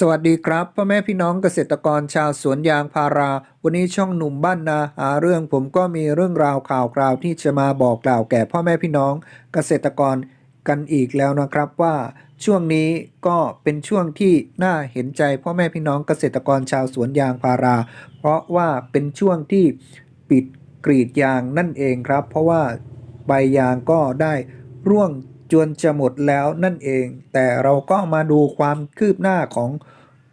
สวัสดีครับพ่อแม่พี่น้องเกษตรกรชาวสวนยางพารา วันนี้ช่องหนุ่มบ้านนาหาเรื่องผมก็มีเรื่องราวข่าวคราวที่จะมาบอกกล่าวแก่พ่อแม่พี่น้องเกษตรกรกันอีกแล้วนะครับว่าช่วงนี้ก็เป็นช่วงที่น่าเห็นใจพ่อแม่พี่น้องเกษตรกรชาวสวนยางพารา เพราะว่าเป็นช่วงที่ปิดกรีดยางนั่นเองครับ เพราะว่าใบยางก็ได้ร่วง จวนจะหมดแล้วนั่นเอง แต่เราก็มาดูความคืบหน้าของ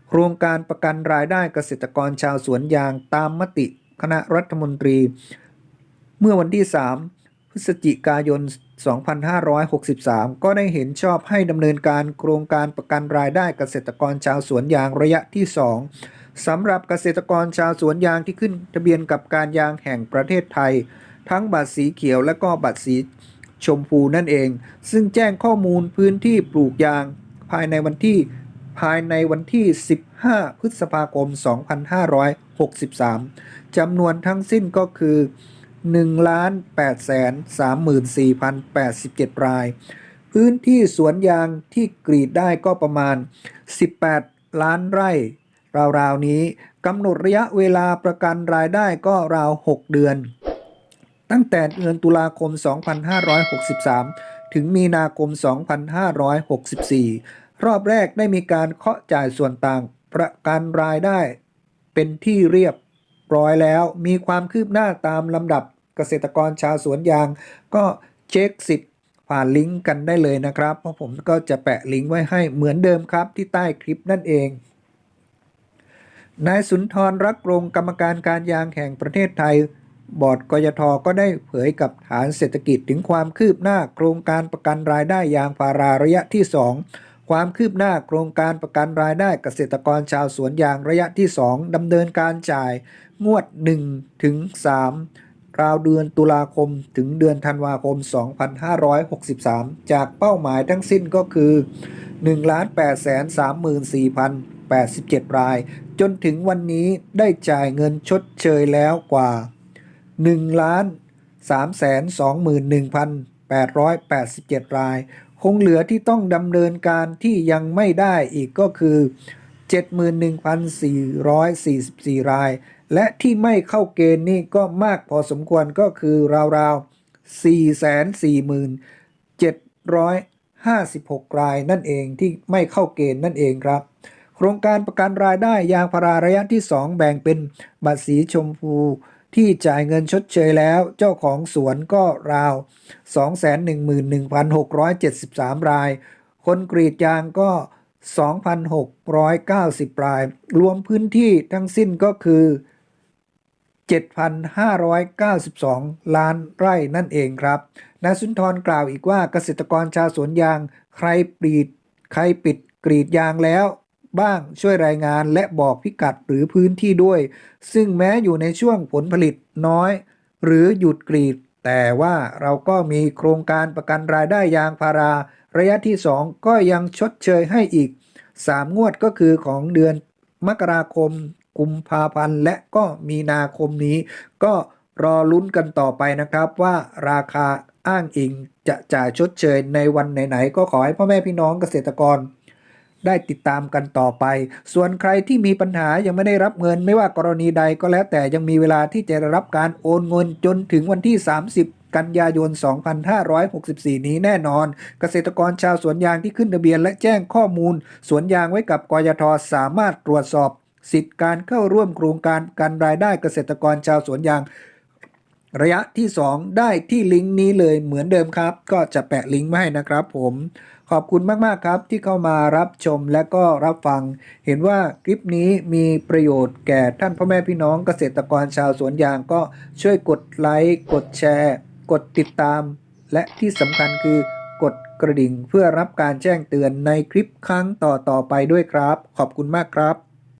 โครงการประกันรายได้เกษตรกรชาวสวนยางตามมติคณะรัฐมนตรี เมื่อวันที่ 3 พฤศจิกายน 2563 ก็ได้เห็นชอบให้ดำเนินการโครงการประกันรายได้เกษตรกรชาวสวนยางระยะที่ 2สำหรับเกษตรกรชาวสวนยางที่ขึ้นทะเบียนกับการยางแห่งประเทศไทย ทั้งบัตรสีเขียวและก็บัตรสี ชมพูนั่นเอง ซึ่งแจ้งข้อมูลพื้นที่ปลูกยาง ภายในวันที่ภายในวันที่ 15 พฤษภาคม 2563 จำนวนทั้งสิ้นก็คือ 1,834,087 ราย พื้นที่สวนยางที่กรีดได้ก็ประมาณ 18 ล้านไร่ ราว ๆ นี้กำหนดระยะเวลาประกันรายได้ก็ราว 6 เดือน ตั้งแต่เดือนตุลาคม 2563 ถึงมีนาคม 2564 รอบแรกได้มีการเคาะจ่ายส่วนต่างประกันรายได้ เป็นที่เรียบร้อยแล้ว มีความคืบหน้าตามลำดับเกษตรกรชาวสวนยาง ก็เช็คสิทธิ์ผ่านลิงก์กันได้เลยนะครับ เพราะผมก็จะแปะลิงก์ไว้ให้เหมือนเดิมครับที่ใต้คลิปนั่นเองนายสุนทรรักรงกรรมการการยางแห่งประเทศไทย บอร์ดกยทก็ได้เผยกับฐานเศรษฐกิจถึงความคืบหน้าโครงการประกันรายได้ยางพาราระยะที่ 2 ความคืบหน้าโครงการประกันรายได้เกษตรกรชาวสวนยางระยะที่ 2ดำเนินการจ่ายงวด1ถึง3ราวเดือนตุลาคมถึงเดือนธันวาคม 2563 จากเป้าหมายทั้งสิ้นก็คือ 1,834,087 ราย จนถึงวันนี้ได้จ่ายเงินชดเชยแล้วกว่า 1ล้าน321,887 ราย คงเหลือที่ต้องดำเนินการที่ยังไม่ได้อีกก็คือ 71,444 ราย และที่ไม่เข้าเกณฑ์นี่ก็มากพอสมควรก็คือราวๆ44756 รายนั่นเองที่ไม่เข้าเกณฑ์นั่นเองครับโครงการประกันรายได้ยางพาราระยะที่ 2 แบ่งเป็นบัตรสีชมพู ที่จ่ายเงินชดเชยแล้ว เจ้าของสวนก็ราว 211,673 ราย คนกรีดยางก็ 2,690 ราย รวมพื้นที่ทั้งสิ้นก็คือ 7,592 ล้านไร่นั่นเองครับนายสุนทรกล่าวอีกว่าเกษตรกรชาวสวนยาง ใครปรีดใครปิดกรีดยางแล้ว บ้างช่วยรายงานและบอกพิกัดหรือพื้นที่ด้วย ซึ่งแม้อยู่ในช่วงผลผลิตน้อย หรือหยุดกรีด แต่ว่าเราก็มีโครงการประกันรายได้ยางพารา ระยะที่ 2 ก็ยังชดเชยให้อีก 3 งวดก็คือของเดือนมกราคม กุมภาพันธ์ และก็มีนาคมนี้ ก็รอลุ้นกันต่อไปนะครับว่าราคาอ้างอิงจะจ่ายชดเชยในวันไหนๆก็ขอให้พ่อแม่พี่น้องเกษตรกร ได้ติดตามกันต่อไป ส่วนใครที่มีปัญหายังไม่ได้รับเงิน ไม่ว่ากรณีใดก็แล้วแต่ยังมีเวลาที่จะรับการโอนเงินจนถึงวันที่ 30กันยายน 2564 นี้แน่นอน เกษตรกรชาวสวนยางที่ขึ้นทะเบียนและแจ้งข้อมูล สวนยางไว้กับกยทสามารถตรวจสอบ สิทธิการเข้าร่วมโครงการกันรายได้เกษตรกรชาวสวนยาง ระยะที่ 2 ได้ที่ลิงก์นี้เลยเหมือนเดิมครับ ก็จะแปะลิงก์มาให้นะครับผมขอบคุณมาก ๆ ครับที่เข้ามารับชมและก็รับฟัง เห็นว่าคลิปนี้มีประโยชน์แก่ท่านพ่อแม่พี่น้องเกษตรกรชาวสวนยางก็ช่วยกดไลค์กดแชร์ กดติดตาม และที่สำคัญคือกดกระดิ่งเพื่อรับการแจ้งเตือนในคลิปครั้งต่อ ๆ ไปด้วยครับ ขอบคุณมากครับ